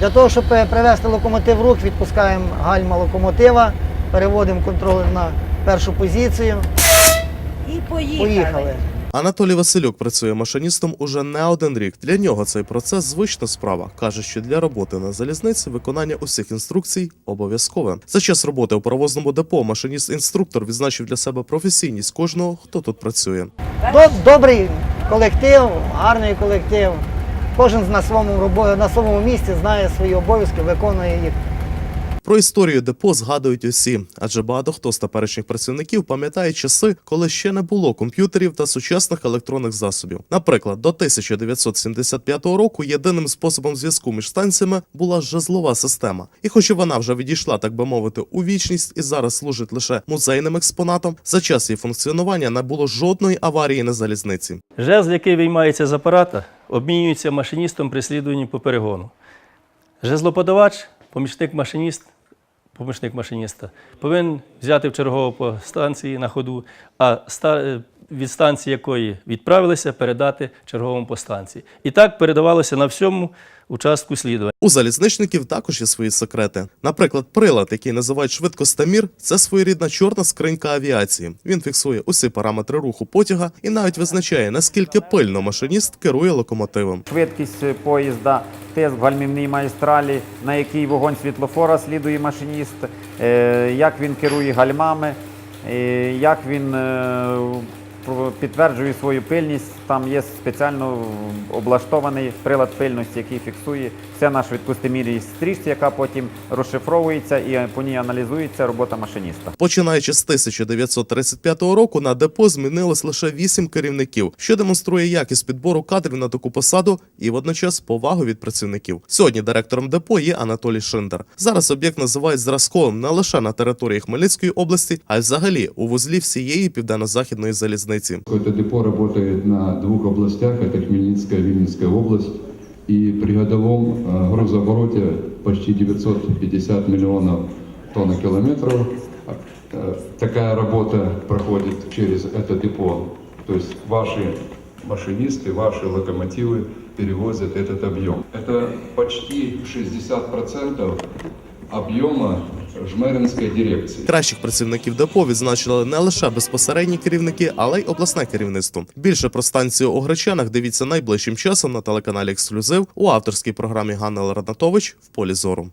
Для того, щоб е, привести локомотив в рух, відпускаємо гальма локомотива, переводимо контроль на першу позицію. І поїхали. Поїхали. Анатолій Василюк працює машиністом уже не один рік. Для нього цей процес звична справа. каже, що для роботи на залізниці виконання усіх інструкцій обов'язкове. За час роботи у паровозному депо машиніст-інструктор відзначив для себе професійність кожного, хто тут працює. До- Добрий колектив, гарний колектив. Кожен на своєму на своєму місці знає свої обов'язки, виконує їх. Про історію депо згадують усі, адже багато хто з теперішніх працівників пам'ятає часи, коли ще не було комп'ютерів та сучасних електронних засобів. Наприклад, до 1975 року єдиним способом зв'язку між станціями була жезлова система. І хоч вона вже відійшла, так би мовити, у вічність і зараз служить лише музейним експонатом, за час її функціонування не було жодної аварії на залізниці. Жезл, який виймається з апарата, обмінюється машиністом при слідуванні по перегону. Жезлоподавач, помічник машиніст, помічник машиніста, повинен взяти в чергову по станції на ходу, а е, від станції якої відправилися, передати черговому по станції. І так передавалося на всьому участку слідування. У залізничників також є свої секрети. Наприклад, прилад, який називають швидкостамір, це своєрідна чорна скринька авіації. Він фіксує усі параметри руху потяга і навіть визначає, наскільки пильно машиніст керує локомотивом. Швидкість поїзда, тиск в гальмівній магістралі, на який вогонь світлофора слідує машиніст, е, як він керує гальмами, е, як він підтверджує свою пильність. Там є спеціально облаштований прилад пильності, який фіксує все на швидкостимірій стрічці, яка потім розшифровується і по ній аналізується робота машиніста. Починаючи з 1935 року, на депо змінилось лише вісім керівників, що демонструє якість підбору кадрів на таку посаду і водночас повагу від працівників. Сьогодні директором депо є Анатолій Шиндер. Зараз об'єкт називають зразковим не лише на території Хмельницької області, а й взагалі у вузлі всієї південно-західної залізниці. Это депо работает на двух областях, это Хмельницкая и Винницкая область. И при годовом э, грузообороте почти 950 миллионов тонн-километров э, такая работа проходит через это депо. То есть ваши машинисты, ваши локомотивы перевозят этот объем. Это почти 60% объема Жмеринской дирекции. Кращих працівників депо відзначили не лише безпосередні керівники, але й обласне керівництво. Більше про станцію у Гречанах дивіться найближчим часом на телеканалі Ексклюзив у авторській програмі Ганна Ларнатович в полі зору.